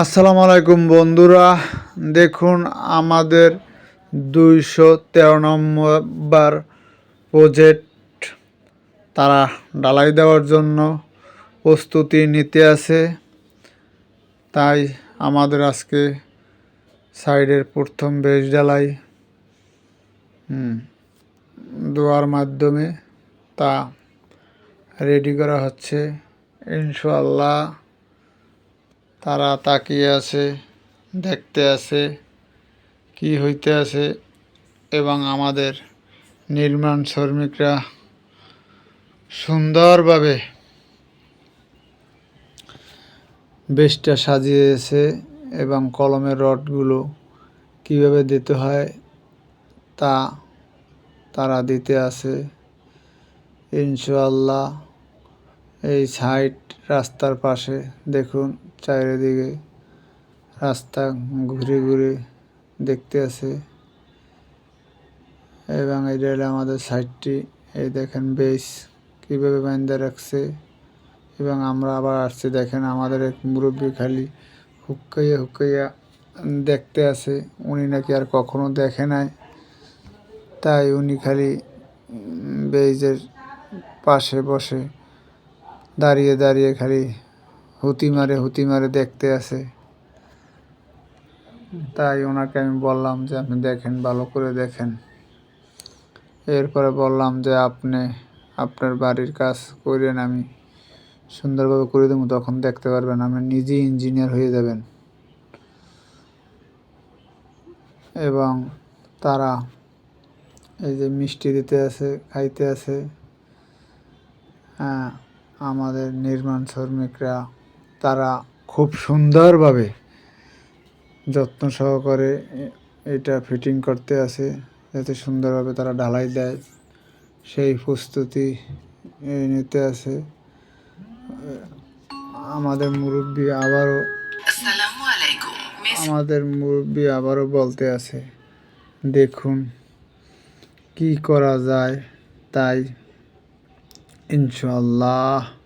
আসসালামু আলাইকুম বন্ধুরা। দেখুন, আমাদের দুইশো তেরো নম্বর প্রজেক্ট তারা ডালাই দেওয়ার জন্য প্রস্তুতি নিতে আছে। তাই আমাদের আজকে সাইডের প্রথম বেশ ডালাই দোয়ার মাধ্যমে তা রেডি করা হচ্ছে। ইনশাল্লাহ তারা তাকিয়ে আছে, দেখতে আছে, কি হইতে আছে, এবং আমাদের নির্মাণ শ্রমিকরা সুন্দরভাবে বেশটা সাজিয়েছে এবং কলমের রডগুলো কীভাবে দিতে হয় তা তারা দিতে আছে। ইনশাল্লাহ এই সাইড রাস্তার পাশে দেখুন। চারিদিকে রাস্তা ঘুরে ঘুরে দেখতে আছে। এবং এটা হলো আমাদের সাইডটি, এই দেখেন বেশ কীভাবে বান্ধা রাখছে। এবং আমরা আবার আসছি, দেখেন আমাদের এক মুরব্বী খালি হুক্কাইয়া হুক্কাইয়া দেখতে আছে। উনি নাকি আর কখনো দেখে নাই। তাই উনি খালি বেইজের পাশে বসে দাঁড়িয়ে দাঁড়িয়ে খালি হুতি মারে হুতি মারে দেখতে আছে তাই ওনাকে আমি বললাম যে, আপনি দেখেন, ভালো করে দেখেন। এরপরে বললাম যে, আপনি, আপনার বাড়ির কাজ করেন, আমি সুন্দরভাবে করে দেবো, তখন দেখতে পারবেন আপনি নিজেই ইঞ্জিনিয়ার হয়ে যাবেন। এবং তারা এই যে মিষ্টি দিতে আছে খাইতে আছে হ্যাঁ আমাদের নির্মাণ শ্রমিকরা তারা খুব সুন্দরভাবে যত্ন সহকারে এটা ফিটিং করতে আছে যাতে সুন্দরভাবে তারা ঢালাই দেয়। সেই প্রস্তুতি নিতে আছে আমাদের মুরব্বী আবারও আমাদের মুরব্বী আবারও বলতে আছে দেখুন কি করা যায় তাই ইনশাল্লাহ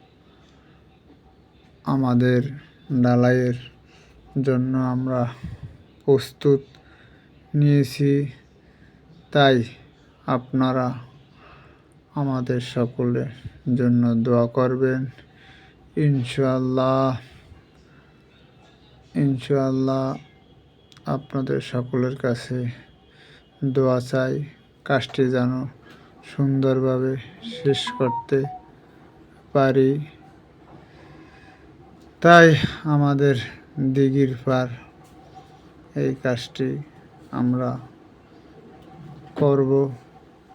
আমাদের ডালাইয়ের জন্য আমরা প্রস্তুত নিয়েছি। তাই আপনারা আমাদের সকলের জন্য দোয়া করবেন। ইনশাল্লাহ ইনশাল্লাহ আপনাদের সকলের কাছে দোয়া চাই। কাজটি যেন সুন্দরভাবে শেষ করতে পারি। তাই আমাদের দিঘির পার এই কাজটি আমরা করব।